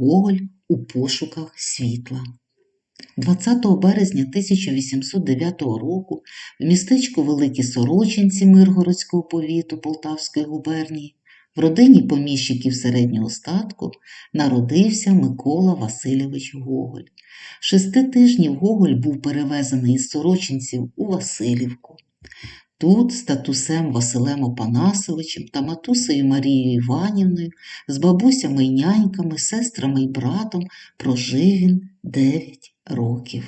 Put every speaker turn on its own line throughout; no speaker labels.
Гоголь у пошуках світла. 20 березня 1809 року в містечку Великі Сорочинці Миргородського повіту Полтавської губернії в родині поміщиків середнього статку народився Микола Васильович Гоголь. Шести тижнів Гоголь був перевезений із Сорочинців у Васильівку. Тут з татусем Василем Опанасовичем та матусею Марією Іванівною, з бабусями й няньками, сестрами й братом прожив він 9 років.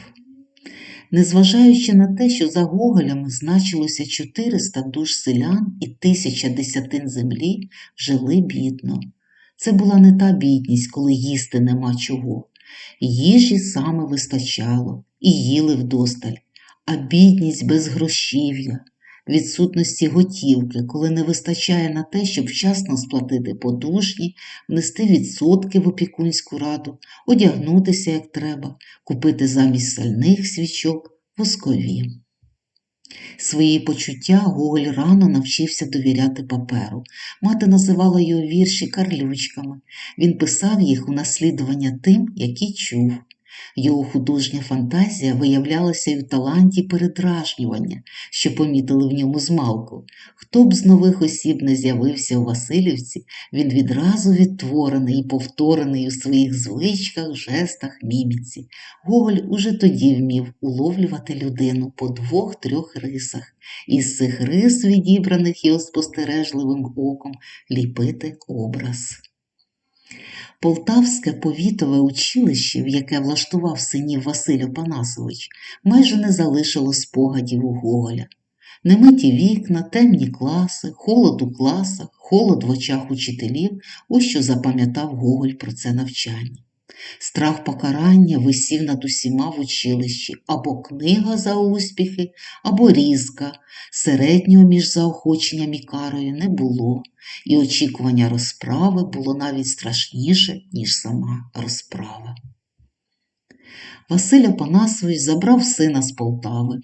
Незважаючи на те, що за Гоголями значилося 400 душ селян і тисяча десятин землі, жили бідно. Це була не та бідність, коли їсти нема чого. Їжі саме вистачало і їли вдосталь, а бідність без грошів'я, відсутності готівки, коли не вистачає на те, щоб вчасно сплатити подушні, внести відсотки в опікунську раду, одягнутися як треба, купити замість сальних свічок воскові. Свої почуття Гоголь рано навчився довіряти паперу. Мати називала його вірші карлючками. Він писав їх у наслідування тим, які чув. Його художня фантазія виявлялася й у таланті передражнювання, що помітили в ньому змалку. Хто б з нових осіб не з'явився у Васильівці, він відразу відтворений і повторений у своїх звичках, жестах, міміці. Гоголь уже тоді вмів уловлювати людину по двох-трьох рисах, і з цих рис, відібраних його спостережливим оком, ліпити образ. Полтавське повітове училище, в яке влаштував синів Василь Опанасович, майже не залишило спогадів у Гоголя. Немиті вікна, темні класи, холод у класах, холод в очах учителів ось що запам'ятав Гоголь про це навчання. Страх покарання висів над усіма в училищі або книга за успіхи, або різка. Середнього між заохоченням і карою не було, і очікування розправи було навіть страшніше, ніж сама розправа. Василь Опанасович забрав сина з Полтави.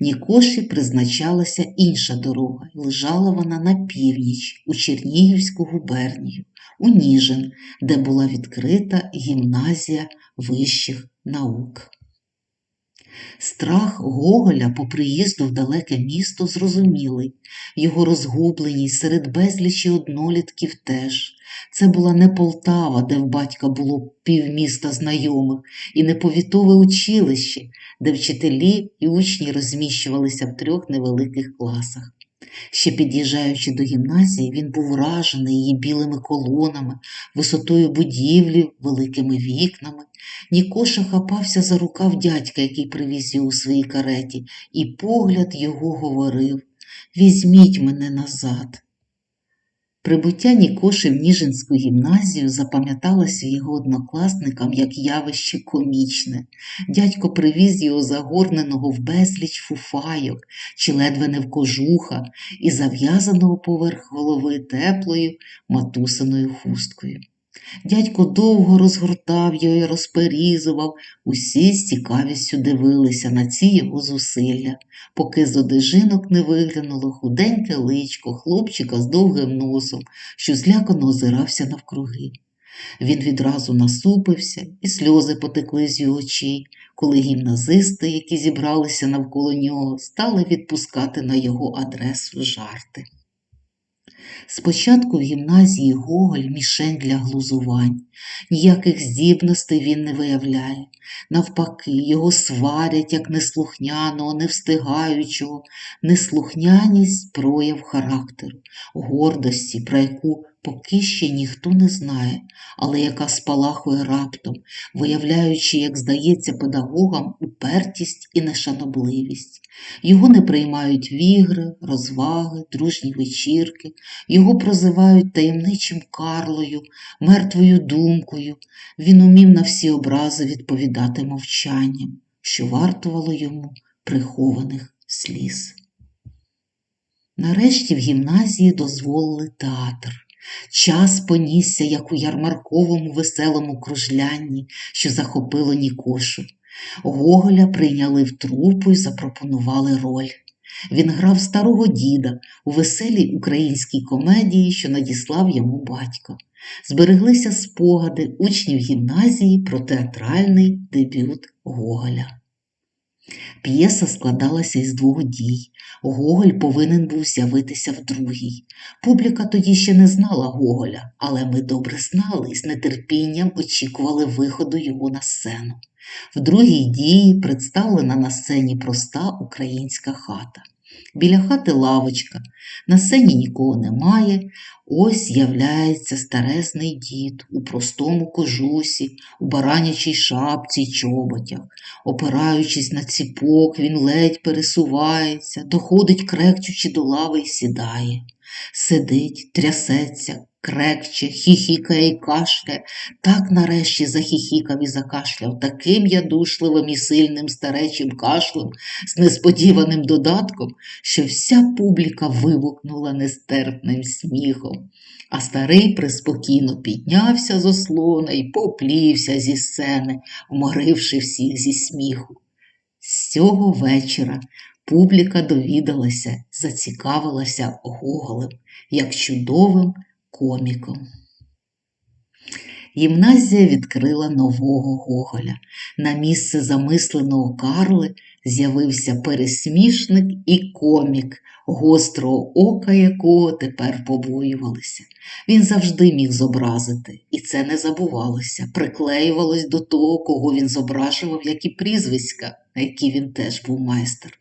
Нікоші призначалася інша дорога, лежала вона на північ, у Чернігівську губернію, у Ніжин, де була відкрита гімназія вищих наук. Страх Гоголя по приїзду в далеке місто зрозумілий, його розгубленість серед безлічі однолітків теж. Це була не Полтава, де в батька було півміста знайомих, і не повітове училище, де вчителі і учні розміщувалися в трьох невеликих класах. Ще під'їжджаючи до гімназії, він був вражений її білими колонами, висотою будівлі, великими вікнами. Нікоша хапався за рукав дядька, який привіз його у своїй кареті, і погляд його говорив Візьміть мене назад. Прибуття Нікоши в Ніжинську гімназію запам'яталося його однокласникам як явище комічне. Дядько привіз його загорненого в безліч фуфайок, чи ледве не в кожуха, і зав'язаного поверх голови теплою матусиною хусткою. Дядько довго розгортав його і розперізував, усі з цікавістю дивилися на ці його зусилля, поки з одежинок не виглянуло худеньке личко хлопчика з довгим носом, що злякано озирався навкруги. Він відразу насупився, і сльози потекли з його очей, коли гімназисти, які зібралися навколо нього, стали відпускати на його адресу жарти. Спочатку в гімназії Гоголь мішень для глузувань, ніяких здібностей він не виявляє. Навпаки, його сварять як неслухняного, невстигаючого, неслухняність прояв характеру, гордості, про яку поки ще ніхто не знає, але яка спалахує раптом, виявляючи, як здається, педагогам упертість і нешанобливість. Його не приймають в ігри, розваги, дружні вечірки, його прозивають таємничим Карлою, мертвою думкою. Він умів на всі образи відповідати мовчанням, що вартувало йому прихованих сліз. Нарешті в гімназії дозволили театр. Час понісся, як у ярмарковому веселому кружлянні, що захопило Нікошу. Гоголя прийняли в трупу і запропонували роль. Він грав старого діда у веселій українській комедії, що надіслав йому батько. збереглися спогади учнів гімназії про театральний дебют Гоголя. П'єса складалася із двох дій. Гоголь повинен був з'явитися в другій. Публіка тоді ще не знала Гоголя, але ми добре знали і з нетерпінням очікували виходу його на сцену. В другій дії представлена на сцені проста українська хата. Біля хати лавочка, на сцені нікого немає. Ось являється старезний дід у простому кожусі, у баранячій шапці й чоботях. Опираючись на ціпок, він ледь пересувається, доходить, крекчучи до лави й сідає. Сидить, трясеться, крекче, хіхікає й кашляє. Так нарешті захіхікав і закашляв таким ядушливим і сильним старечим кашлем з несподіваним додатком, що вся публіка вибухнула нестерпним сміхом. А старий приспокійно піднявся з ослона і поплівся зі сцени, вморивши всіх зі сміху. З цього вечора публіка довідалася, зацікавилася Гоголем як чудовим коміком. Гімназія відкрила нового Гоголя. На місце замисленого Карли з'явився пересмішник і комік, гострого ока якого тепер побоювалися. Він завжди міг зобразити, і це не забувалося, приклеювалось до того, кого він зображував, як і прізвиська, на які він теж був майстер.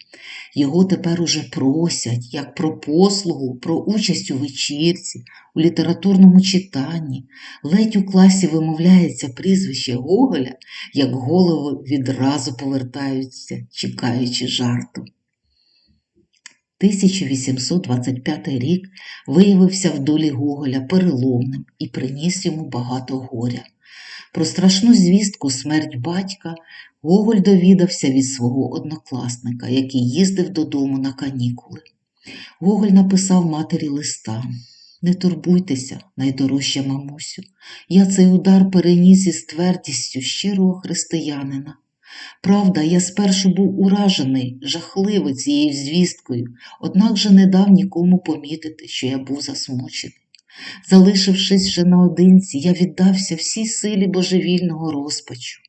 Його тепер уже просять, як про послугу, про участь у вечірці, у літературному читанні. Ледь у класі вимовляється прізвище Гоголя, як голови відразу повертаються, чекаючи жарту. 1825 рік виявився в долі Гоголя переломним і приніс йому багато горя. Про страшну звістку смерть батька Гоголь довідався від свого однокласника, який їздив додому на канікули. Гоголь написав матері листа. Не турбуйтеся, найдорожча мамусю, я цей удар переніс із твердістю щирого християнина. Правда, я спершу був уражений, жахливо цією звісткою, однак же не дав нікому помітити, що я був засмучений. Залишившись вже наодинці, я віддався всій силі божевільного розпачу.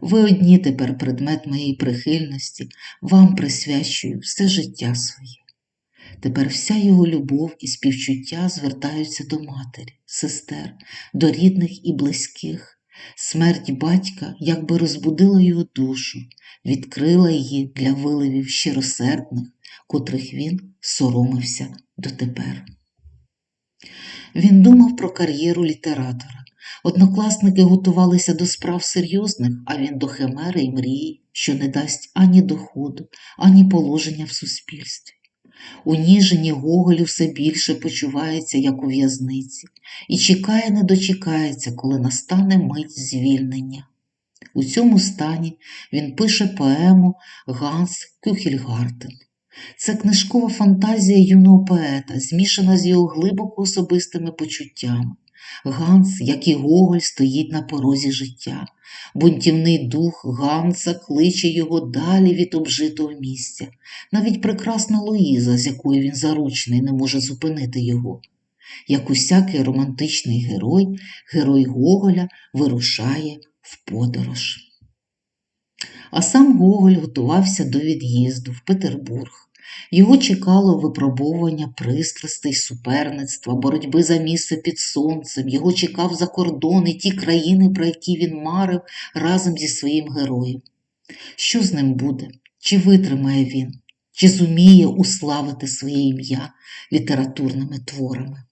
Ви одні тепер предмет моєї прихильності, вам присвячую все життя своє. Тепер вся його любов і співчуття звертаються до матері, сестер, до рідних і близьких. Смерть батька якби розбудила його душу, відкрила її для виливів щиросердних, котрих він соромився дотепер. Він думав про кар'єру літератора. Однокласники готувалися до справ серйозних, а він до химери й мрії, що не дасть ані доходу, ані положення в суспільстві. У ніжені Гоголь все більше почувається, як у в'язниці, і чекає, не дочекається, коли настане мить звільнення. У цьому стані він пише поему Ганс Кюхельгартен. Це книжкова фантазія юного поета, змішана з його глибоко особистими почуттями. Ганс, як і Гоголь, стоїть на порозі життя. Бунтівний дух Ганса кличе його далі від обжитого місця. Навіть прекрасна Луїза, з якою він заручний, не може зупинити його. Як усякий романтичний герой, герой Гоголя вирушає в подорож. А сам Гоголь готувався до від'їзду в Петербург. Його чекало випробовування пристрастей, суперництва, боротьби за місце під сонцем, його чекав за кордони ті країни, про які він марив разом зі своїм героєм. Що з ним буде? Чи витримає він, чи зуміє уславити своє ім'я літературними творами?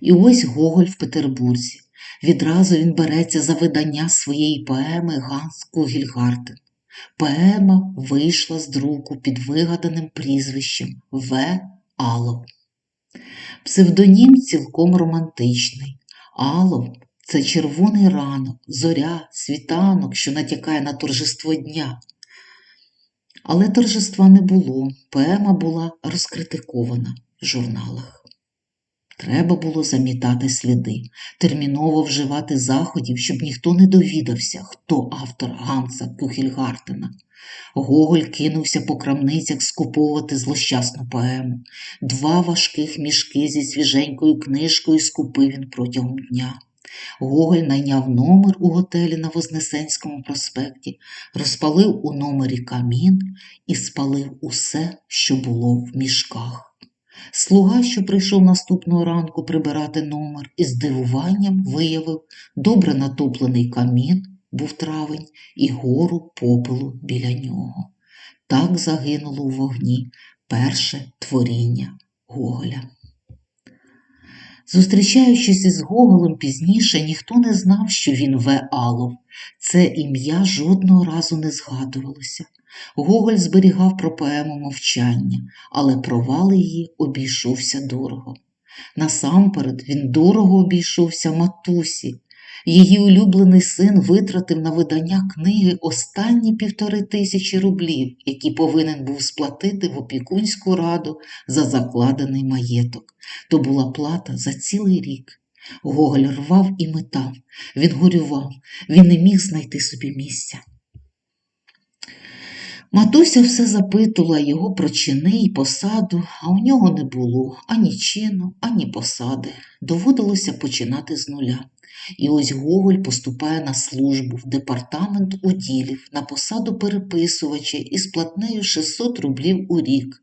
І ось Гоголь в Петербурзі. Відразу він береться за видання своєї поеми Ганс Кугільгартен. Поема вийшла з друку під вигаданим прізвищем В. Алов. Псевдонім цілком романтичний. Алов це червоний ранок, зоря, світанок, що натякає на торжество дня. Але торжества не було, поема була розкритикована в журналах. Треба було замітати сліди, терміново вживати заходів, щоб ніхто не довідався, хто автор Ганса Кюхельгартена. Гоголь кинувся по крамницях скуповувати злощасну поему. Два важких мішки зі свіженькою книжкою скупив він протягом дня. Гоголь найняв номер у готелі на Вознесенському проспекті, розпалив у номері камін і спалив усе, що було в мішках. Слуга, що прийшов наступного ранку прибирати номер, із здивуванням виявив добре натоплений камін, був травень, і гору попелу біля нього. Так загинуло у вогні перше творіння Гоголя. Зустрічаючись із Гоголем пізніше, ніхто не знав, що він В. Алов. Це ім'я жодного разу не згадувалося. Гоголь зберігав про поему мовчання, але провал її обійшовся дорого. Насамперед він дорого обійшовся матусі. Її улюблений син витратив на видання книги останні півтори тисячі рублів, які повинен був сплатити в опікунську раду за закладений маєток. То була плата за цілий рік. Гоголь рвав і метав, він горював, він не міг знайти собі місця. Матуся все запитувала його про чини й посаду, а у нього не було ані чину, ані посади. Доводилося починати з нуля. І ось Гоголь поступає на службу в департамент уділів на посаду переписувача із платнею 600 рублів у рік.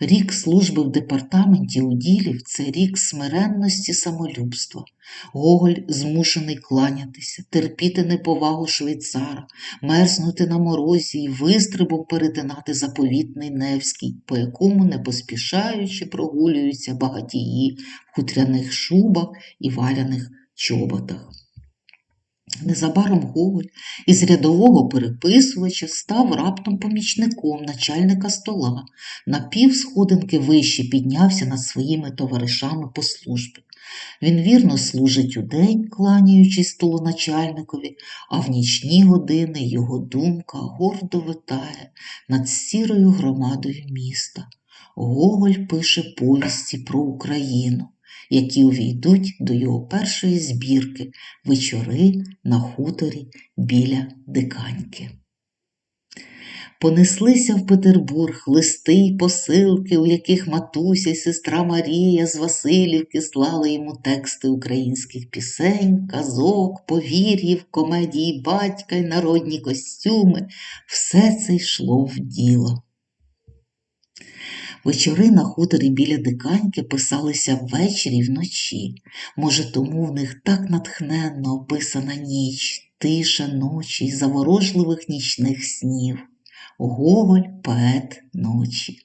Рік служби в департаменті уділів це рік смиренності самолюбства. Гоголь змушений кланятися, терпіти неповагу швейцара, мерзнути на морозі і вистрибом перетинати заповітний Невський, по якому не поспішаючи прогулюються багатії в хутряних шубах і валяних чоботах. Незабаром Гоголь із рядового переписувача став раптом помічником начальника стола, на пів сходинки вище піднявся над своїми товаришами по службі. Він вірно служить удень, кланяючись столоначальникові, а в нічні години його думка гордо витає над сірою громадою міста. Гоголь пише повісті про Україну які увійдуть до його першої збірки Вечори на хуторі біля диканьки. Понеслися в Петербург листи й посилки, у яких матуся й сестра Марія з Васильівки слали йому тексти українських пісень, казок, повір'їв, комедії батька й народні костюми. Все це йшло в діло. Вечори на хуторі біля диканьки писалися ввечері й вночі. Може, тому в них так натхненно описана ніч, тиша ночі заворожливих нічних снів. Гоголь поет ночі.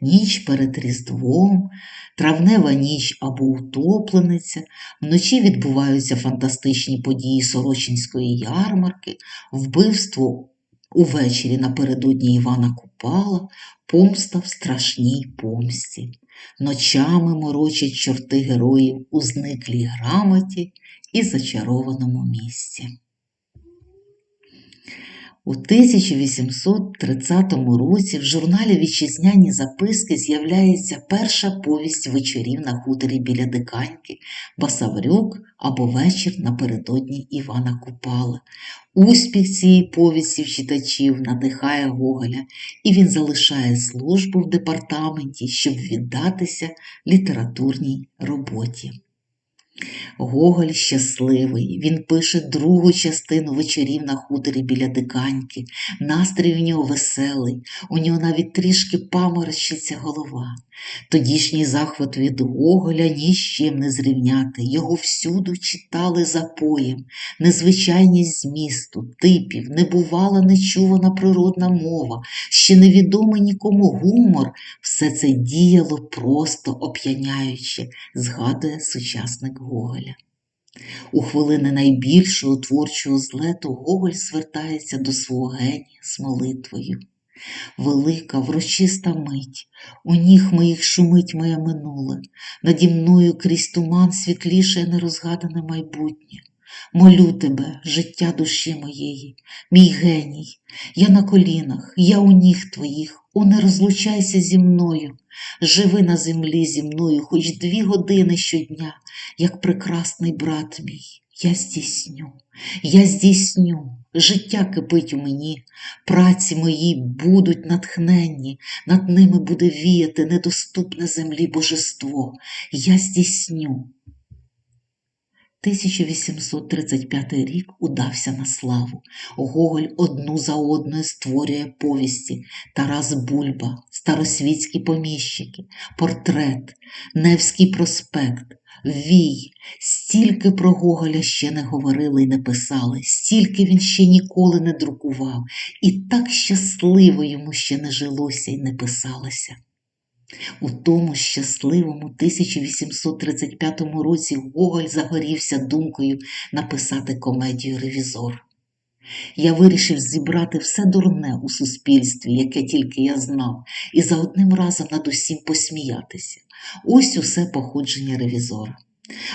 Ніч перед Різдвом, травнева ніч або утоплениця, вночі відбуваються фантастичні події Сорочинської ярмарки, вбивство увечері напередодні Івана Купала, помста в страшній помсті. Ночами морочать чорти героїв у зниклій грамоті і зачарованому місці. У 1830 році в журналі Вітчизняні записки з'являється перша повість вечорів на хуторі біля диканьки Басаврюк або вечір напередодні Івана Купала. Успіх цієї повісті в читачів надихає Гоголя, і він залишає службу в департаменті, щоб віддатися літературній роботі. Гоголь щасливий, він пише другу частину вечорів на хуторі біля диканьки. Настрій у нього веселий, у нього навіть трішки паморочиться голова. Тодішній захват від Гоголя ні з чим не зрівняти. Його всюду читали запоєм, незвичайність змісту, типів, небувала нечувана природна мова, ще невідомий нікому гумор. Все це діяло просто оп'яняюче, згадує сучасник Гоголя. У хвилини найбільшого творчого злету Гоголь звертається до свого генія з молитвою. Велика, врочиста мить, у ніг моїх шумить моє минуле, наді мною крізь туман світліше нерозгадане майбутнє. Молю тебе, життя душі моєї, мій геній, я на колінах, я у ніг твоїх, О, не розлучайся зі мною, живи на землі зі мною хоч дві години щодня, як прекрасний брат мій, я здійсню, я здійсню, життя кипить у мені, праці мої будуть натхненні, над ними буде віяти недоступне землі божество, я здійсню. 1835 рік удався на славу. Гоголь одну за одною створює повісті Тарас Бульба, Старосвітські поміщики, портрет, Невський проспект, Вій. Стільки про Гоголя ще не говорили і не писали, стільки він ще ніколи не друкував, і так щасливо йому ще не жилося і не писалося. У тому щасливому 1835 році Гоголь загорівся думкою написати комедію Ревізор. Я вирішив зібрати все дурне у суспільстві, яке тільки я знав, і за одним разом над усім посміятися. Ось усе походження ревізора.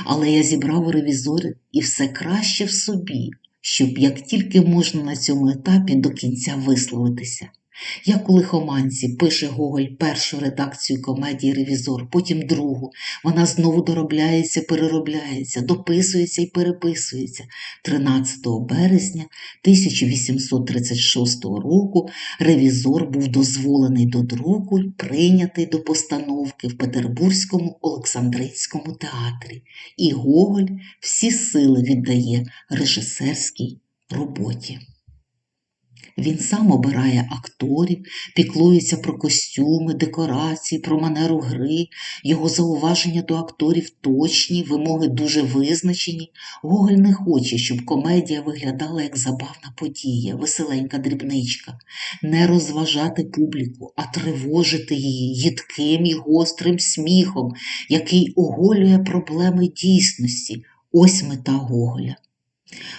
Але я зібрав у ревізори і все краще в собі, щоб як тільки можна на цьому етапі до кінця висловитися. Як у лихоманці пише Гоголь першу редакцію комедії Ревізор, потім другу. Вона знову доробляється, переробляється, дописується і переписується. 13 березня 1836 року ревізор був дозволений до друку й прийнятий до постановки в Петербурзькому Олександринському театрі. І Гоголь всі сили віддає режисерській роботі. Він сам обирає акторів, піклується про костюми, декорації, про манеру гри, його зауваження до акторів точні, вимоги дуже визначені. Гоголь не хоче, щоб комедія виглядала як забавна подія, веселенька дрібничка, не розважати публіку, а тривожити її їдким і гострим сміхом, який оголює проблеми дійсності. Ось мета Гоголя.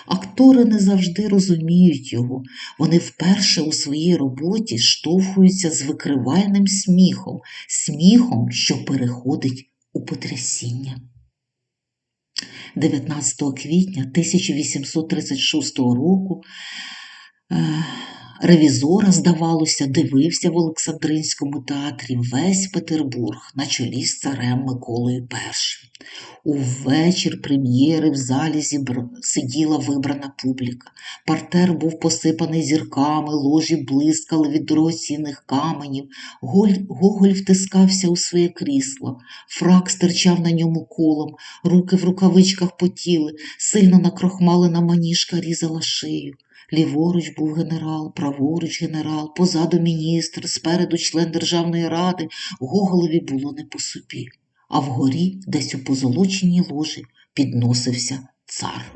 Актори не завжди розуміють його, вони вперше у своїй роботі штовхуються з викривальним сміхом, сміхом, що переходить у потрясіння. 19 квітня 1836 року е, ревізора, здавалося, дивився в Олександринському театрі весь Петербург на чолі з царем Миколою І. Увечір прем'єри в залі зібр... сиділа вибрана публіка. Партер був посипаний зірками, ложі блискали від дорогоцінних каменів. Голь... Гоголь втискався у своє крісло, фрак стирчав на ньому колом, руки в рукавичках потіли, сильно накрохмалена маніжка різала шию. Ліворуч був генерал, праворуч генерал, позаду міністр, спереду член Державної ради. Гоголові було не по собі а вгорі, десь у позолоченій ложі, підносився цар.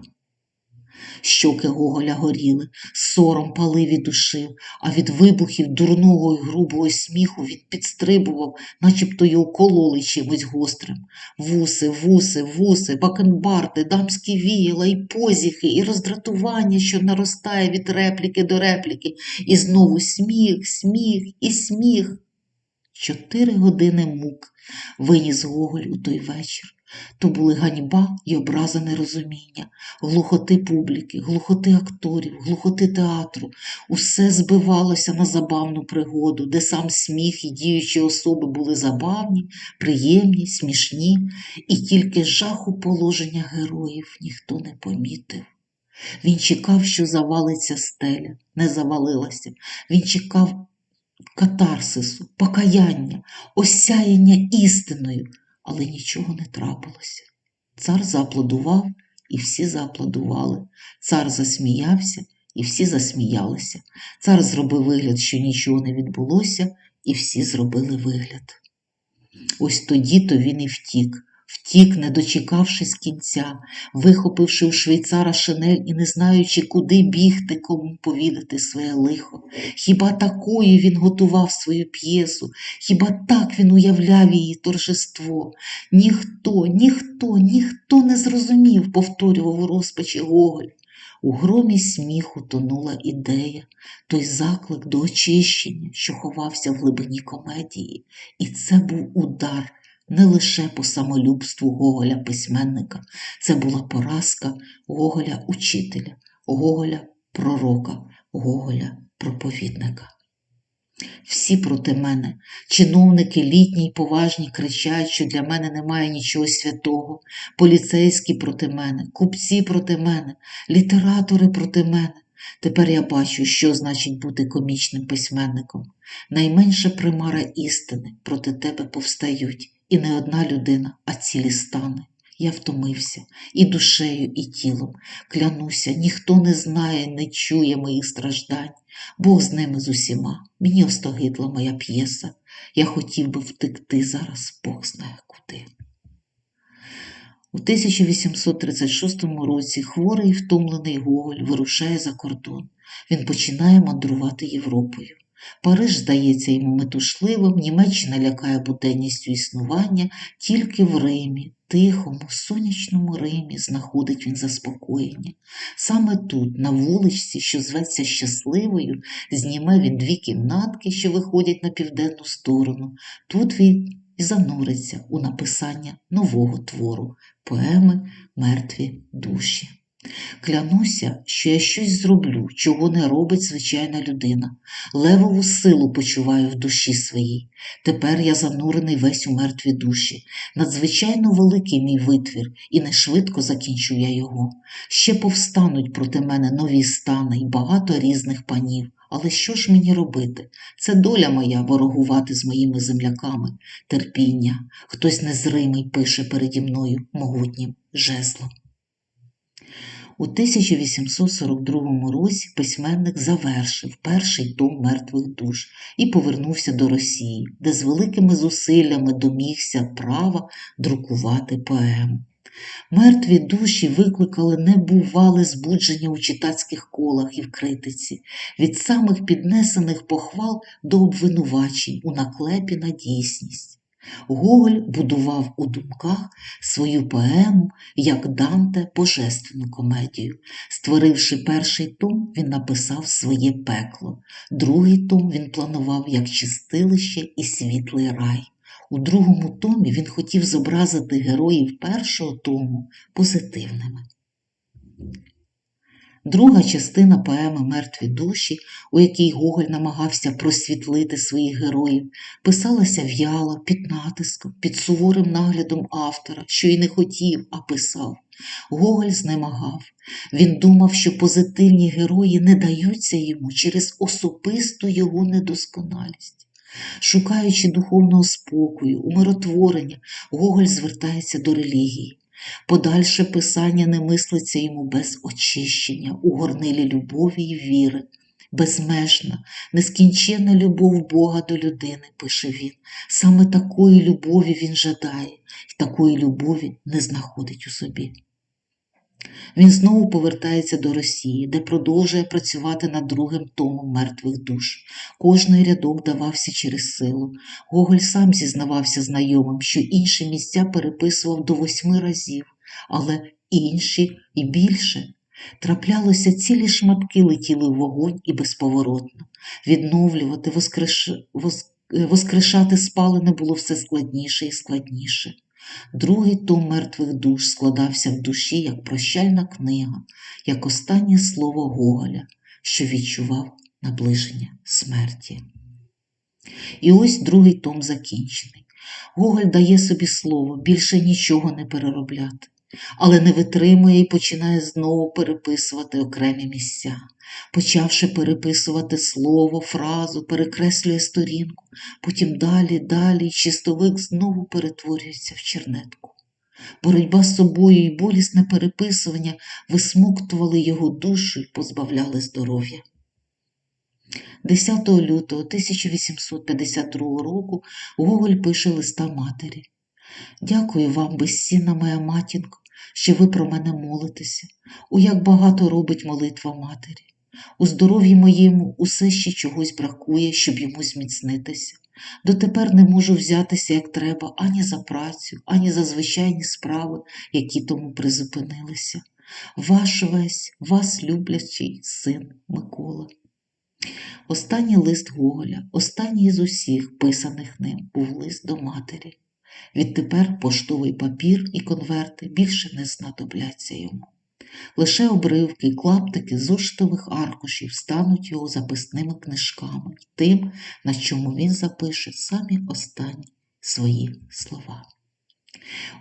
Щоки Гоголя горіли, сором палив і душив, а від вибухів дурного й грубого сміху він підстрибував, начебто його кололи чимось гострим. Вуси, вуси, вуси, бакенбарди, дамські віяла, і позіхи, і роздратування, що наростає від репліки до репліки, і знову сміх, сміх і сміх. Чотири години мук виніс Гоголь у той вечір. То були ганьба й образа нерозуміння, глухоти публіки, глухоти акторів, глухоти театру. Усе збивалося на забавну пригоду, де сам сміх і діючі особи були забавні, приємні, смішні, і тільки жаху положення героїв ніхто не помітив. Він чекав, що завалиться стеля, не завалилася. Він чекав катарсису, покаяння, осяяння істиною, але нічого не трапилося. Цар зааплодував, і всі зааплодували. Цар засміявся, і всі засміялися. Цар зробив вигляд, що нічого не відбулося, і всі зробили вигляд. Ось тоді то він і втік, Втік, не дочекавшись кінця, вихопивши у швейцара шинель і не знаючи, куди бігти, кому повідати своє лихо. Хіба такою він готував свою п'єсу, хіба так він уявляв її торжество? Ніхто, ніхто, ніхто не зрозумів, повторював у розпачі Гоголь. У громі сміху тонула ідея, той заклик до очищення, що ховався в глибині комедії, і це був удар не лише по самолюбству Гоголя письменника, це була поразка Гоголя учителя, Гоголя пророка, Гоголя проповідника. Всі проти мене. Чиновники літні й поважні кричать, що для мене немає нічого святого, поліцейські проти мене, купці проти мене, літератори проти мене. Тепер я бачу, що значить бути комічним письменником. Найменша примара істини проти тебе повстають, і не одна людина, а цілі стани. Я втомився і душею, і тілом. Клянуся, ніхто не знає, не чує моїх страждань. Бог з ними з усіма. Мені остогидла моя п'єса. Я хотів би втекти зараз, Бог знає куди. У 1836 році хворий втомлений Гоголь вирушає за кордон. Він починає мандрувати Європою. Париж здається йому метушливим, Німеччина лякає буденністю існування, тільки в Римі, тихому, сонячному Римі, знаходить він заспокоєння. Саме тут, на вуличці, що зветься щасливою, зніме він дві кімнатки, що виходять на південну сторону. Тут він і зануриться у написання нового твору поеми Мертві душі. Клянуся, що я щось зроблю, чого не робить звичайна людина. Левову силу почуваю в душі своїй. Тепер я занурений весь у мертві душі. Надзвичайно великий мій витвір, і не швидко закінчу я його. Ще повстануть проти мене нові стани й багато різних панів. Але що ж мені робити? Це доля моя ворогувати з моїми земляками, терпіння. Хтось незримий пише переді мною могутнім жезлом. У 1842 році письменник завершив перший том мертвих душ і повернувся до Росії, де з великими зусиллями домігся права друкувати поему. Мертві душі викликали небувале збудження у читацьких колах і в критиці, від самих піднесених похвал до обвинувачень у наклепі на дійсність. Гоголь будував у думках свою поему як Данте божественну комедію. Створивши перший том, він написав своє пекло, другий том він планував як чистилище і світлий рай. У другому томі він хотів зобразити героїв першого тому позитивними. Друга частина поеми Мертві душі, у якій Гоголь намагався просвітлити своїх героїв, писалася в'яло, під натиском, під суворим наглядом автора, що й не хотів, а писав. Гоголь знемагав. Він думав, що позитивні герої не даються йому через особисту його недосконалість. Шукаючи духовного спокою, умиротворення, Гоголь звертається до релігії. Подальше писання не мислиться йому без очищення, у горнилі любові й віри. Безмежна, нескінченна любов Бога до людини, пише він. Саме такої любові він жадає, і такої любові не знаходить у собі. Він знову повертається до Росії, де продовжує працювати над другим томом мертвих душ. Кожний рядок давався через силу. Гоголь сам зізнавався знайомим, що інші місця переписував до восьми разів, але інші і більше. Траплялося цілі шматки летіли в вогонь і безповоротно. Відновлювати, воскреш... воск... воскрешати спалене було все складніше і складніше. Другий том мертвих душ складався в душі як прощальна книга, як останнє слово Гоголя, що відчував наближення смерті. І ось другий том закінчений. Гоголь дає собі слово більше нічого не переробляти, але не витримує і починає знову переписувати окремі місця. Почавши переписувати слово, фразу, перекреслює сторінку, потім далі, далі, і чистовик знову перетворюється в чернетку. Боротьба з собою і болісне переписування висмоктували його душу і позбавляли здоров'я. 10 лютого 1852 року Гоголь пише листа матері. Дякую вам, безцінна моя матінко, що ви про мене молитеся. У як багато робить молитва матері. У здоров'ї моєму усе ще чогось бракує, щоб йому зміцнитися. Дотепер не можу взятися, як треба, ані за працю, ані за звичайні справи, які тому призупинилися. Ваш весь, вас люблячий син Микола. Останній лист Гоголя, останній з усіх, писаних ним, був лист до матері. Відтепер поштовий папір і конверти більше не знадобляться йому. Лише обривки й клаптики зоштових аркушів стануть його записними книжками, тим, на чому він запише самі останні свої слова.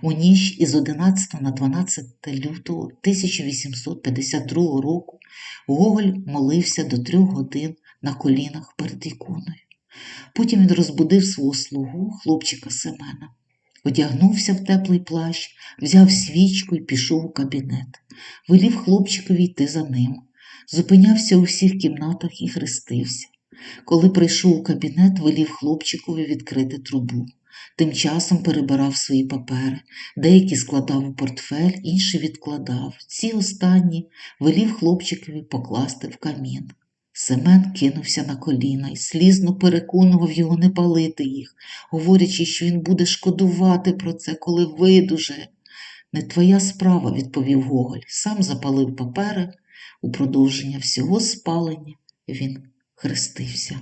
У ніч із 11 на 12 лютого 1852 року Гоголь молився до трьох годин на колінах перед іконою. Потім він розбудив свого слугу, хлопчика Семена, одягнувся в теплий плащ, взяв свічку і пішов у кабінет, велів хлопчикові йти за ним, зупинявся у всіх кімнатах і хрестився. Коли прийшов у кабінет, велів хлопчикові відкрити трубу. Тим часом перебирав свої папери, деякі складав у портфель, інші відкладав. Ці останні велів хлопчикові покласти в камін. Семен кинувся на коліна і слізно переконував його не палити їх, говорячи, що він буде шкодувати про це, коли видуже. Не твоя справа, відповів Гоголь, сам запалив папери, у продовження всього спалення він хрестився.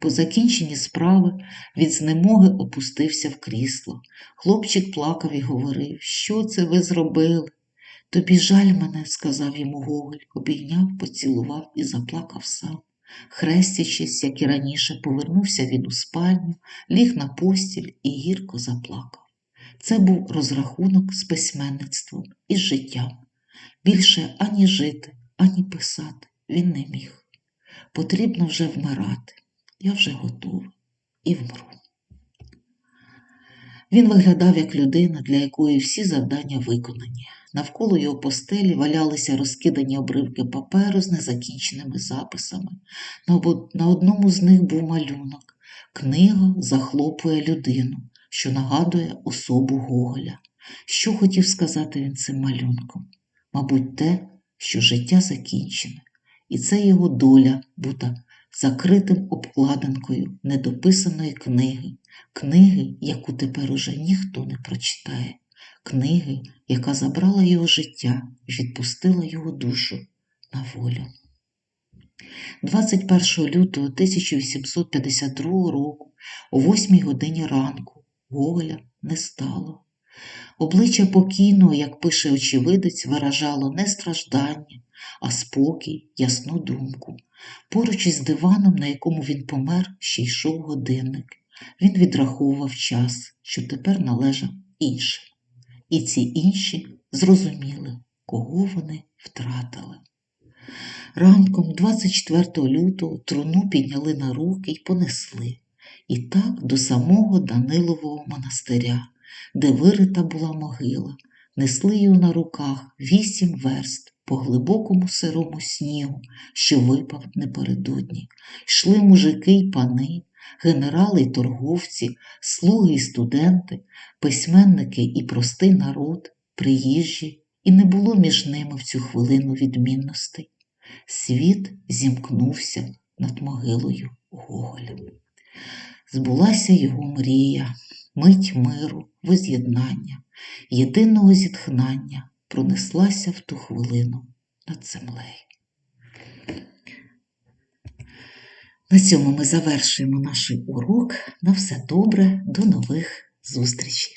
По закінченні справи від знемоги опустився в крісло. Хлопчик плакав і говорив, що це ви зробили? Тобі жаль мене, сказав йому Гоголь, обійняв, поцілував і заплакав сам. Хрестячись, як і раніше, повернувся він у спальню, ліг на постіль і гірко заплакав. Це був розрахунок з письменництвом і з життям. Більше ані жити, ані писати він не міг. Потрібно вже вмирати. Я вже готовий і вмру. Він виглядав як людина, для якої всі завдання виконані. Навколо його постелі валялися розкидані обривки паперу з незакінченими записами. На одному з них був малюнок. Книга захлопує людину, що нагадує особу Гоголя. Що хотів сказати він цим малюнком? Мабуть, те, що життя закінчене, і це його доля бути закритим обкладинкою недописаної книги, книги, яку тепер уже ніхто не прочитає, книги, яка забрала його життя і відпустила його душу на волю. 21 лютого 1852 року, о 8 годині ранку, Гоголя не стало. Обличчя покійного, як пише очевидець, виражало не страждання, а спокій, ясну думку. Поруч із диваном, на якому він помер, ще йшов годинник. Він відраховував час, що тепер належав іншим. І ці інші зрозуміли, кого вони втратили. Ранком, 24 лютого, труну підняли на руки й понесли. І так до самого Данилового монастиря, де вирита була могила, несли його на руках вісім верст по глибокому сирому снігу, що випав непередодні. Йшли мужики й пани, генерали й торговці, слуги й студенти, письменники і простий народ, приїжджі, і не було між ними в цю хвилину відмінностей. Світ зімкнувся над могилою Гоголя. Збулася його мрія, мить миру, воз'єднання, єдиного зітхнання пронеслася в ту хвилину над землею. На цьому ми завершуємо наш урок. На все добре, до нових зустрічей!